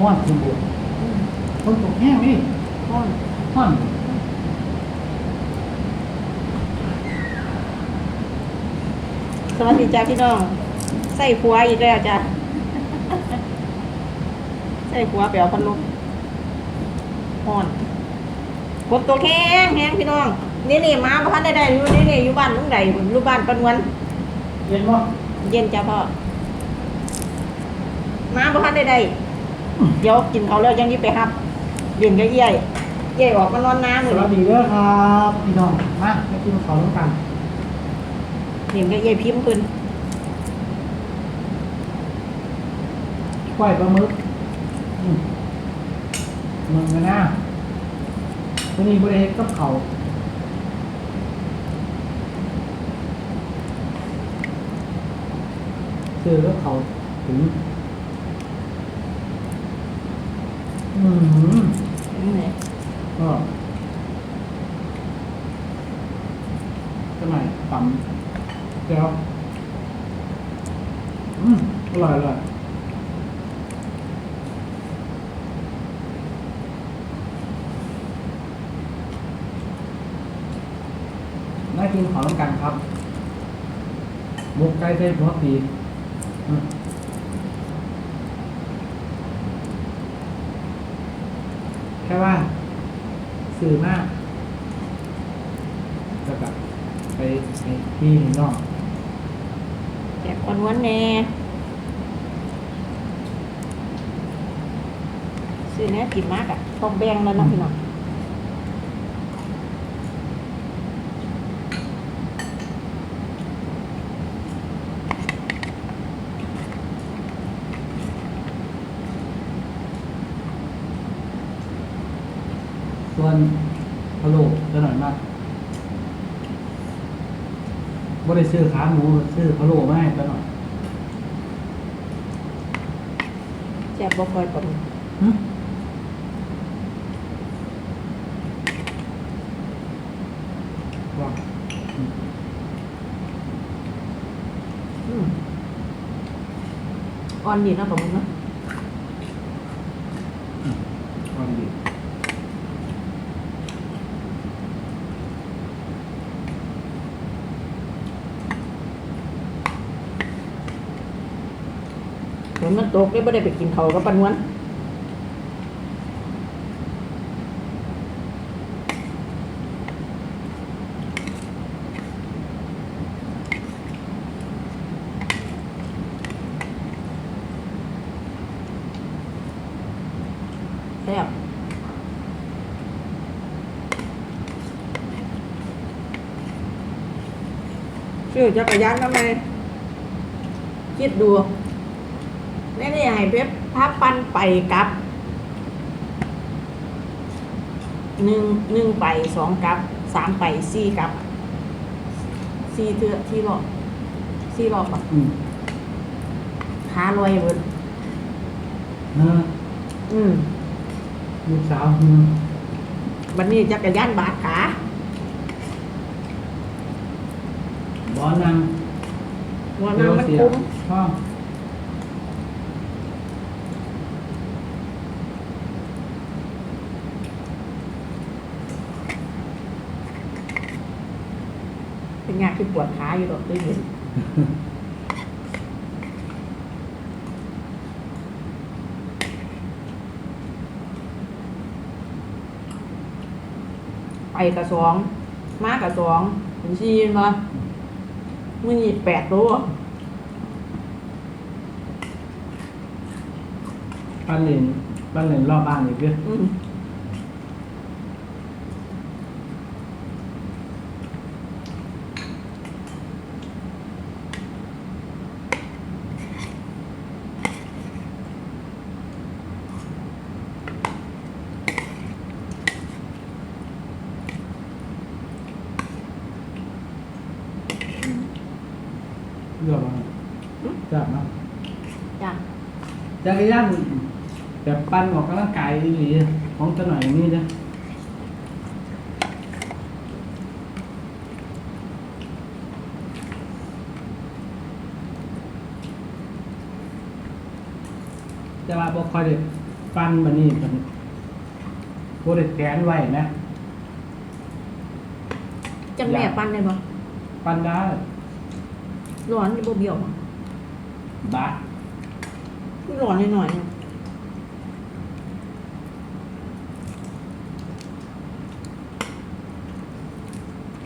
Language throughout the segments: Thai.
ห้อนคุณบุคนตกแห้งนี่ห้อนห้อนสวัสดีจ้าพี่น้อง ใส่ขัวอีกแล้วจ้ะใส่ขัวไปเอาพัดลมห้อนกดตัวแข็งแห้งพี่น้อง นี่นี่มาบ้านได้ได้อยู่นี่นี่อยู่บ้านลุงใดอยู่บ้านปานวนเย็นบ่เย็นจ้าพ่อมาบ้านได้ได้ เดี๋ยวกินเขาวแล้วยังนี้ไปครับเย็นก็เย่ยเย่ยออกมานอนน้ำสเลยวัสดีเด้อครับพี่น้องมามากินข้าวร่วมกันเย็นก็เย่ยพิมพ์ขึ้นกล้วยปลาหมึกอืมมึงกันนะวันนี้บริเฮ็ดกับเขาวซื้อกับเขาวถึง อืมนี่ไงก็สมัยต่ำแล้วอืมอร่อยอร่อยน่ากินของต้องกันครับหมุกไก่เส้นหัวปีอืม แค่ว่า สื่อมากจะแบบไปในที่หนึ่งนอกแจกคนวันแน่ซื้อแน่กินมากอะต้องแบ่งแล้วนะพี่น้อง ส่วนพะโล้จะหน่อยมาก บ่ได้ซื้อขาหมูซื้อพะโล้มาให้จะหน่อยแจกบ่ค่อยปนหึว่าอืมอืมอ่อนดีเนาะปะมึงเนาะอืมว่าดีฝนมัน ตกเลยไม่ได้ไปกินเขาวกับปานวนแซ่บชื่อจักรยานทำไมคิดดู นี่นี่ให้เพชรพับปันไปกลับหนึ่งหนึ่งไปสองกลับสามไปสี่กลับสี่เทือที่รอบสี่รอบอะอืมขาลอยเบิดเนอะอืมลูกสาวอืมวันนี้จักรยานบาดขาบอนังหัวน้ำมันคุ้มพ่อ เป็นงานที่ปวดขาอยู่ดอกด้วยเห็นไปกับสองมากับสองเป็นสี่มามือนี่แปดตัวบ้านเล่นบ้านเล่นรอบบ้านอีกเด้ออื เลือกมาจับมาจ้ะจักรยานแบบปั้นออกกำลังกายดีๆของจะหน่อยนี่นะแต่ว่าบ่ค่อยได้ปั้นมานี่มันโบได้แกนไว้นะ จังแม่ปั้นได้บ่ปั้นได้ ร้อนบ่เบี้ยวบ่บาร้อนหน่อยๆ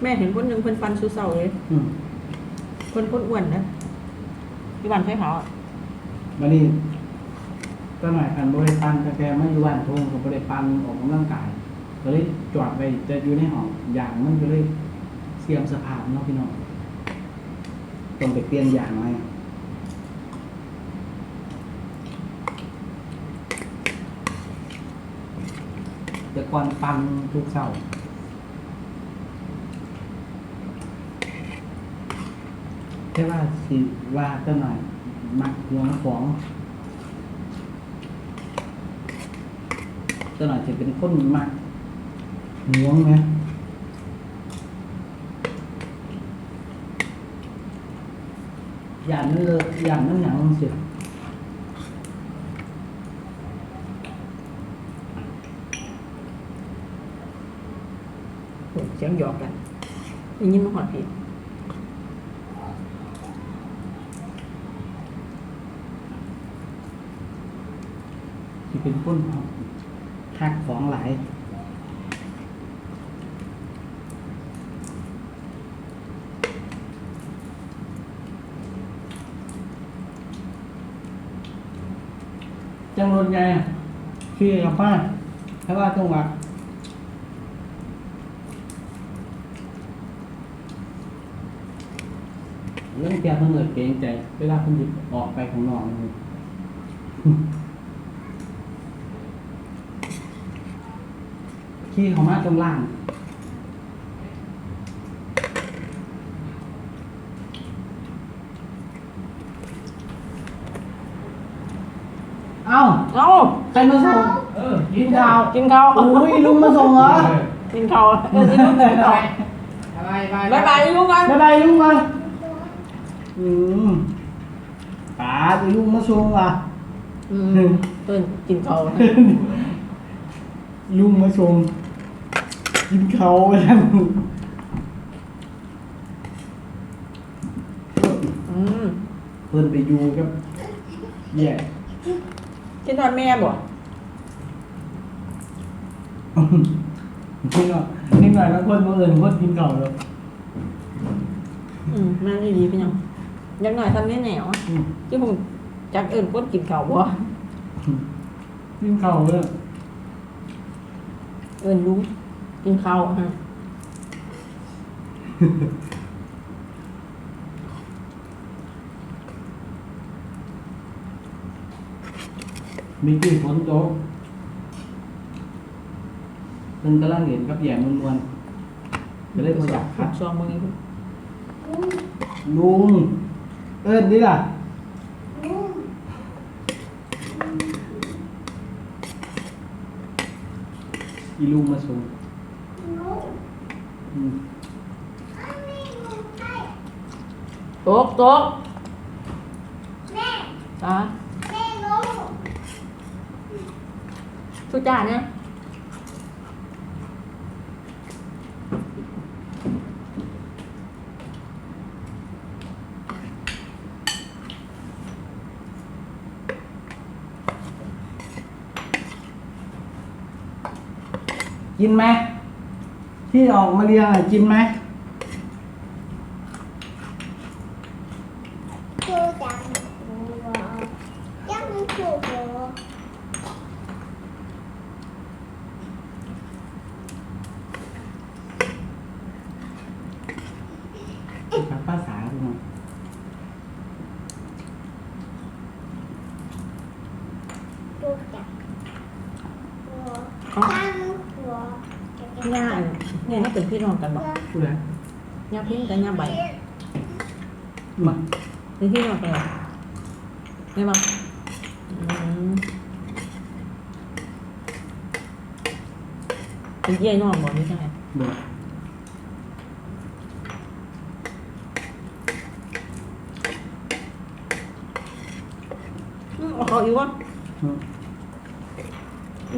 แม่เห็นคนหนึ่งเพิ่นฟันสุเสาเลยอืมคนคนอ้วนนะที่บ้านไฟเผาอะมานี่ก็หน่อยอันโบได้ปั้นกาแฟไม่อยู่บ้านทงก็โบได้ปั้นออกกำลังกายก็เลยจอดไปจะอยู่ในห้องอย่างมันก็เลยเสียมสภาพเนาะพี่น้อง ต้องไปเปลี่ยนอย่างไหมแต่ก่อนปั้นทุกเช้าแค่ว่าสิว่าก็หน่อยมักหัวของก็หน่อยจะเป็นคนมักหวงไหม อย่างนั้นเลยอย่างนั้นอย่างนั้นเสียโอ้ยเสียงหยอกกันได้ยินมาหอดผิดที่เป็นคนหักของหลาย จังรถไงอะขี่กับป้าถ้าว่าจังหวะเรื่องแกมันเกิดเกรงใจ เวลาคุณหยิบออกไปของนอกนี่ขี้เขามาตรงล่าง เอ้าเอ้าใครมาส่งเออกินข้าวกินข้าวอุ้ยลุงมาส่งเหรอกินข้าวเออกินข้าวกินข้าวบายบายบายลุงกันบายบายลุงมาอืมป๋าจะลุงมาส่งว่ะอืมเพิ่นกินข้าวลุงมาส่งกินเขาวแล้วอืมเพิ่นไปอยู่กับแย่ กินทอดแม่บ่นี่หน่อยนี่หน่อยแล้วคนบังเอิญคนกินเก่าแล้วอืมแม่นดีเป็นหยังอยังหน่อยทำแน่แหนวอะอืมที่ผมจักเอิ้นคนกินข้าวบ่กินเก่าเลยเอิ้นลุงกินข้าวฮะ มีกี่ฝนตกเพิ่นกำลังเห็นกับแย่มนวลๆก็เลยบ่อยากคัดซองมื้อนี้ลุง เอิ้นนี่ล่ะอีลุงมาส่งอืมตกตกจ้า ทุกจ้าเนี่ยกินไหมที่ออกมาเรียนอะกินไหม cô chẳng chắc nó thuộc rồi กับภาษาพี่น้อง cô chẳng của tăng của ย่าอันเนี่ยน่าเป็นพี่น้องกันบ่พูดแล้วย่าพิงกับย่าใบมาเป็นพี่น้องกันเหรอไม่บ่อืมเป็นเย่น้องบ่นี่ใช่ไหมบอกอืมเอาเขาอีกวะอืม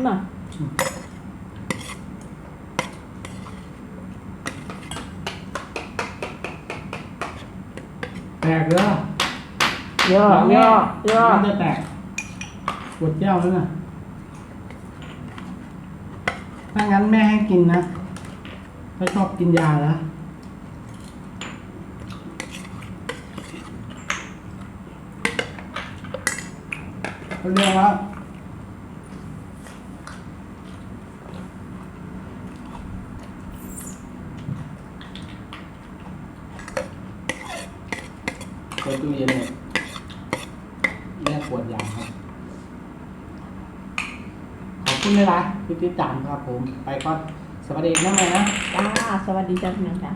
นี่มาแตกเด้อเยอะเยอะเยอะมันจะแตกปวดแก้วแล้วน่ะถ้างั้นแม่ให้กินนะถ้าชอบกินยาแล้วเขาเรียกว่า ปิดตู้เย็นเลยแม่ปวดยางครับ ขอบคุณเลยนะที่ติดตามครับผม ไปก่อนสวัสดีน้องใหม่นะ จ้า สวัสดีจ้าพี่น้องจ้า